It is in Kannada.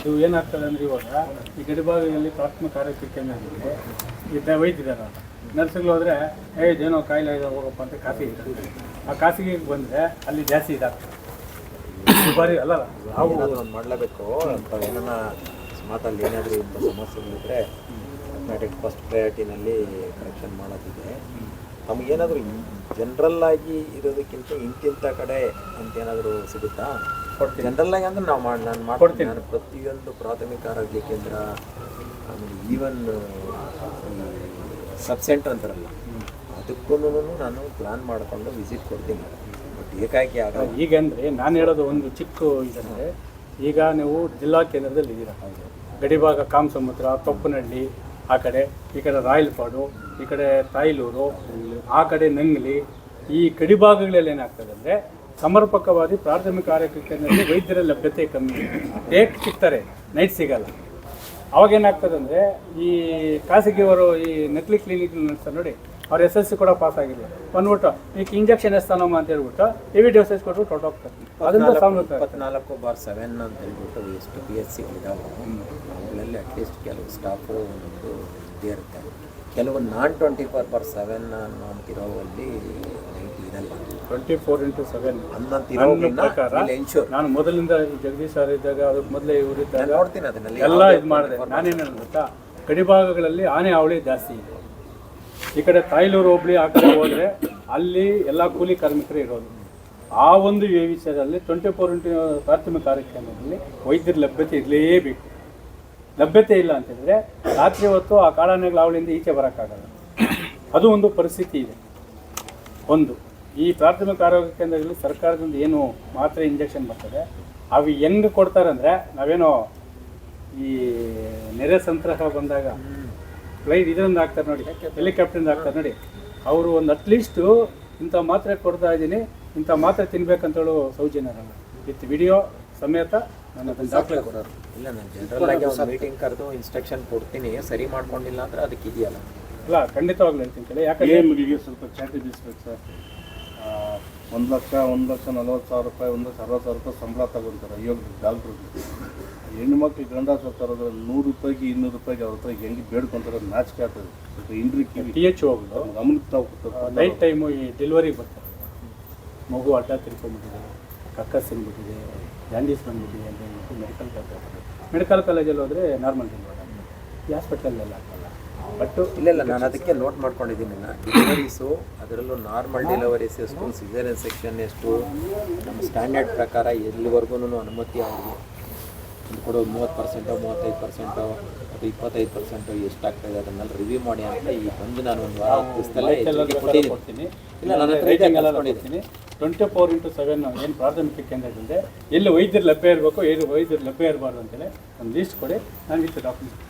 ಇದು ಏನಾಗ್ತದೆ ಅಂದರೆ ಇವಾಗ ಈ ಗಡಿಭಾಗದಲ್ಲಿ ಪ್ರಾಥಮಿಕ ಆರೋಗ್ಯ ಆಗಿದೆ ಇದ್ದ ವೈದ್ಯರಲ್ಲ ನರ್ಸ್ಗಳು ಹೋದರೆ, ಏ, ಇದೇನೋ ಕಾಯಿಲೆ ಇದೆ, ಹೋಗಪ್ಪ ಅಂತ ಖಾಸಗಿ ಆ ಖಾಸಗಿಗೆ ಬಂದರೆ ಅಲ್ಲಿ ಜಾಸ್ತಿ ಇದಾಗ್ತದೆ. ದುಬಾರಿ ಅಲ್ಲ ನಾವು ಮಾಡ್ಲೇಬೇಕು ಒಂದು ಮಾಡಲೇಬೇಕು ಅಂತ ಏನನ್ನ ಮಾತಲ್ಲಿ ಏನಾದರೂ ಇಂಥ ಸಮಸ್ಯೆಗಳಿದ್ರೆ ಆಟೋಮ್ಯಾಟಿಕ್ ಫಸ್ಟ್ ಪ್ರಯಾರಿಟಿನಲ್ಲಿ ಕರೆಕ್ಷನ್ ಮಾಡೋದಿದೆ. ನಮಗೇನಾದರೂ ಜನರಲ್ ಆಗಿ ಇರೋದಕ್ಕಿಂತ ಇಂತಿಂಥ ಕಡೆ ಅಂತ ಏನಾದರೂ ಸಿಗುತ್ತಾ? ಕೊಡ್ತೀನಿ. ಜನರಲ್ ಆಗಿ ಅಂದ್ರೆ ನಾವು ಮಾಡಿ ನಾನು ಮಾಡ್ತೀನಿ. ಕೊಡ್ತೀನಿ. ನಾನು ಪ್ರತಿಯೊಂದು ಪ್ರಾಥಮಿಕ ಆರೋಗ್ಯ ಕೇಂದ್ರ ಆಮೇಲೆ ಈವನ್ ಸಬ್ ಸೆಂಟರ್ ಅಂತಾರಲ್ಲ ಅದಕ್ಕೂ ನಾನು ಪ್ಲಾನ್ ಮಾಡಿಕೊಂಡು ವಿಸಿಟ್ ಕೊಡ್ತೀನಿ. ಬಟ್ ಏಕಾಏಕಿ ಆಗ ಈಗ ಅಂದರೆ ನಾನು ಹೇಳೋದು ಒಂದು ಚಿಕ್ಕ ಇದಂದರೆ ಈಗ ನೀವು ಜಿಲ್ಲಾ ಕೇಂದ್ರದಲ್ಲಿ ಇದ್ದೀರ? ಗಡಿಭಾಗ ಕಾಮಸಮುದ್ರ ತೊಪ್ಪನಹಳ್ಳಿ ಆ ಕಡೆ ಈ ಕಡೆ ರಾಯಲ್ಪಾಡು ಈ ಕಡೆ ತಾಯ್ಲೂರು ಆ ಕಡೆ ನಂಗ್ಲಿ ಈ ಗಡಿಭಾಗಗಳಲ್ಲಿ ಏನಾಗ್ತದೆ ಅಂದರೆ ಸಮರ್ಪಕವಾದಿ ಪ್ರಾಥಮಿಕ ಆರೋಗ್ಯ ಕೇಂದ್ರದಲ್ಲಿ ವೈದ್ಯರ ಲಭ್ಯತೆ ಕಮ್ಮಿ. ಡೇಟ್ ಸಿಗ್ತಾರೆ ನೈಟ್ ಸಿಗಲ್ಲ. ಅವಾಗ ಏನಾಗ್ತದೆ ಅಂದರೆ ಈ ಖಾಸಗಿಯವರು ಈ ನಕಲಿ ಕ್ಲಿನಿಕ್ ನಡೆಸ್ತಾರೆ ನೋಡಿ ಅವ್ರು ಎಸ್ ಎಸ್ ಸಿ ಕೂಡ ಪಾಸ್ ಆಗಿದೆ. ಬಂದ್ಬಿಟ್ಟು ಈಗ ಇಂಜೆಕ್ಷನ್ ಎಸ್ತಾನಮ್ಮ ಅಂತ ಹೇಳ್ಬಿಟ್ಟು ಹೆವಿ ಡೋಸೇಜ್ ಕೊಟ್ಟು ಹೊರಟೋಗ್ತಾರೆ ಅದರಿಂದ ಸಾಮ್ಯ ಇಪ್ಪತ್ನಾಲ್ಕು ಬಾರ್ ಸೆವೆನ್ ಅಂತ ಹೇಳ್ಬಿಟ್ಟು ಎಷ್ಟು ಪಿ ಎಚ್ ಸಿಗಳಿದಾವೆ ಅವುಗಳಲ್ಲಿ ಅಟ್ಲೀಸ್ಟ್ ಕೆಲವು ಸ್ಟಾಫು ಒಂದು ಇದ್ದೇ ಇರುತ್ತೆ. ಕೆಲವು non twenty four by seven ಅಂತಿರೋವಲ್ಲಿ night ಇರಲ್ಲ ಟ್ವೆಂಟಿ ಫೋರ್ ಇಂಟು ಸೆವೆನ್ ಪ್ರಕಾರ ನಾನು ಮೊದಲಿಂದ ಜಗದೀಶ್ ಸರ್ ಇದ್ದಾಗ ಅದಕ್ಕೆ ಮೊದಲೇ ನೋಡ್ತೀನಿ ಅದನ್ನಲ್ಲಿ. ಎಲ್ಲ ಇದು ಮಾಡಿದೆ. ನಾನೇನು ಗೊತ್ತಾ? ಗಡಿಭಾಗಗಳಲ್ಲಿ ಆನೆ ಅವಳಿ ಜಾಸ್ತಿ ಇದೆ. ಈ ಕಡೆ ತಾಯ್ಲೂರು ಹೋಬಳಿ ಆ ಕಡೆ ಹೋದರೆ ಅಲ್ಲಿ ಎಲ್ಲ ಕೂಲಿ ಕಾರ್ಮಿಕರು ಇರೋದು. ಆ ಒಂದು ವಿಷಯದಲ್ಲಿ ಟ್ವೆಂಟಿ ಫೋರ್ ಇಂಟು ಪ್ರಾಥಮಿಕ ಕಾರ್ಯಕ್ರಮದಲ್ಲಿ ವೈದ್ಯರ ಲಭ್ಯತೆ ಇರಲೇಬೇಕು. ಲಭ್ಯತೆ ಇಲ್ಲ ಅಂತಂದರೆ ರಾತ್ರಿ ಹೊತ್ತು ಆ ಕಾಡಾನೆಗಳ ಅವಳಿಂದ ಈಚೆ ಬರೋಕ್ಕಾಗಲ್ಲ. ಅದು ಒಂದು ಪರಿಸ್ಥಿತಿ ಇದೆ. ಒಂದು. ಈ ಪ್ರಾಥಮಿಕ ಆರೋಗ್ಯ ಕೇಂದ್ರಗಳಲ್ಲಿ ಸರ್ಕಾರದಿಂದ ಏನು ಮಾತ್ರೆ ಇಂಜೆಕ್ಷನ್ ಬರ್ತದೆ ಅವು ಹೆಂಗೆ ಕೊಡ್ತಾರೆ ಅಂದರೆ ನಾವೇನೋ ಈ ನೆರೆ ಸಂತ್ರಹ ಬಂದಾಗ ಫ್ಲೈಟ್ ಇದರಿಂದ ಹಾಕ್ತಾರೆ ನೋಡಿ ಹೆಲಿಕಾಪ್ಟರಿಂದ ಹಾಕ್ತಾರೆ ನೋಡಿ. ಅವರು ಒಂದು ಅಟ್ಲೀಸ್ಟು ಇಂಥ ಮಾತ್ರೆ ಕೊಡ್ತಾ ಇದ್ದೀನಿ ಇಂಥ ಮಾತ್ರೆ ತಿನ್ಬೇಕಂತೇಳು ಸೌಜನ್ಯರಲ್ಲ. ವಿತ್ ವಿಡಿಯೋ ಸಮೇತ ನನ್ನ ಹತ್ರ ದಾಖಲೆ ಕೊಡೋರು. ಇಲ್ಲ ನಾನು ಜನರಲ್ ಆಗಿ ಒಂದು ಮೀಟಿಂಗ್ ಕರೆದು ಇನ್ಸ್ಟ್ರಕ್ಷನ್ ಕೊಡ್ತೀನಿ ಸರಿ ಮಾಡ್ಕೊಂಡಿಲ್ಲ ಅಂದ್ರೆ ಅದಕ್ಕೆ ಇದೆಯಲ್ಲ. ಅಲ್ಲ ಖಂಡಿತವಾಗ್ಲೂ ಹೇಳ್ತೀನಿ ಕೇಳಿ. ಯಾಕಂದರೆ ನಿಮಗೆ ಸ್ವಲ್ಪ ಚಾಟಿ ಬೀಸ್ಬೇಕು ಸರ್. ಒಂದು ಲಕ್ಷ ಒಂದು ಲಕ್ಷ ನಲ್ವತ್ತು ಸಾವಿರ ರೂಪಾಯಿ ಒಂದು ಲಕ್ಷ ಅರವತ್ತು ಸಾವಿರ ರೂಪಾಯಿ ಸಂಬಳ ತಗೊಂತಾರೆ ಯೋಗ ಡಾಕ್ಟ್ರು ಹೆಣ್ಣು ಮಕ್ಳು ಗಂಡ ಸತ್ತಾರೋದ್ರೆ ನೂರು ರೂಪಾಯಿಗೆ ಇನ್ನೂರು ರೂಪಾಯಿಗೆ ಅವ್ರ ಹತ್ರ ಹೆಂಗೆ ಬೇಡ್ಕೊಂತಾರೆ ನಾಚಿಕೆ ಆಗ್ತದೆ. ಸ್ವಲ್ಪ ಇಂಡ್ರಿ ಕಿವಿ. ಟಿ ಎಚ್ ಗಮನಕ್ಕೆ ತಾವು ನೈಟ್ ಟೈಮು ಈ ಡೆಲಿವರಿ ಬರ್ತಾರೆ. ಮಗು ಅಡ್ಡ ತಿರ್ಕೊಂಡ್ಬಿಟ್ಟಿದೆ ಕಕ್ಕಸ್ ಬಂದ್ಬಿಟ್ಟಿದೆ ಜಾಂಡೀಸ್ ಬಂದ್ಬಿಟ್ಟಿದೆ ಅಂತ ಹೇಳ್ಬಿಟ್ಟು ಮೆಡಿಕಲ್ ಕಾಲೇಜ್ ಮೆಡಿಕಲ್ ಕಾಲೇಜಲ್ಲಿ ಹೋದರೆ ನಾರ್ಮಲ್ ಡೆಲಿವರಿ ಈ ಹಾಸ್ಪಿಟಲಲ್ಲಿ ಬಟ್ ಇಲ್ಲ ಇಲ್ಲ ನಾನು ಅದಕ್ಕೆ ನೋಟ್ ಮಾಡ್ಕೊಂಡಿದ್ದೀನಿ ಡೆಲಿವರೀಸು ಅದರಲ್ಲೂ ನಾರ್ಮಲ್ ಡೆಲಿವರೀಸ್ ಎಷ್ಟು ಸಿಸೇರಿಯನ್ ಸೆಕ್ಷನ್ ಎಷ್ಟು ನಮ್ಮ ಸ್ಟ್ಯಾಂಡರ್ಡ್ ಪ್ರಕಾರ ಎಲ್ಲಿವರೆಗೂ ಅನುಮತಿ ಆಗಿದೆ ಒಂದು ಕೊಡೋ ಮೂವತ್ತು ಪರ್ಸೆಂಟೋ ಮೂವತ್ತೈದು ಪರ್ಸೆಂಟೋ ಅಥವಾ ಇಪ್ಪತ್ತೈದು ಪರ್ಸೆಂಟು ಎಷ್ಟಾಗ್ತಾಯಿದೆ ಅದನ್ನೆಲ್ಲ ರಿವ್ಯೂ ಮಾಡಿ ಅಂತ ಈ ಬಂದು ನಾನು ಒಂದು ವಾರ ಕೊಟ್ಟಿದ್ದೀನಿ. ಕೊಡ್ತೀನಿ ಇಲ್ಲ ನನ್ನ ಹತ್ರ ಇದೆ ಟ್ವೆಂಟಿ ಫೋರ್ ಇಂಟು ಸೆವೆನ್ ಏನು ಪ್ರಾಥಮಿಕ ಕೇಂದ್ರದಿಂದ ಎಲ್ಲಿ ವೈದ್ಯರು ಲಭ್ಯ ಇರಬೇಕು ಎಲ್ಲಿ ವೈದ್ಯರು ಲಭ್ಯ ಇರಬಾರ್ದು ಅಂತೇಳಿ ಒಂದು ಲೀಸ್ಟ್ ಕೊಡಿ ನಾನು ಇಷ್ಟು ಡಾಕ್ಯುಮೆಂಟ್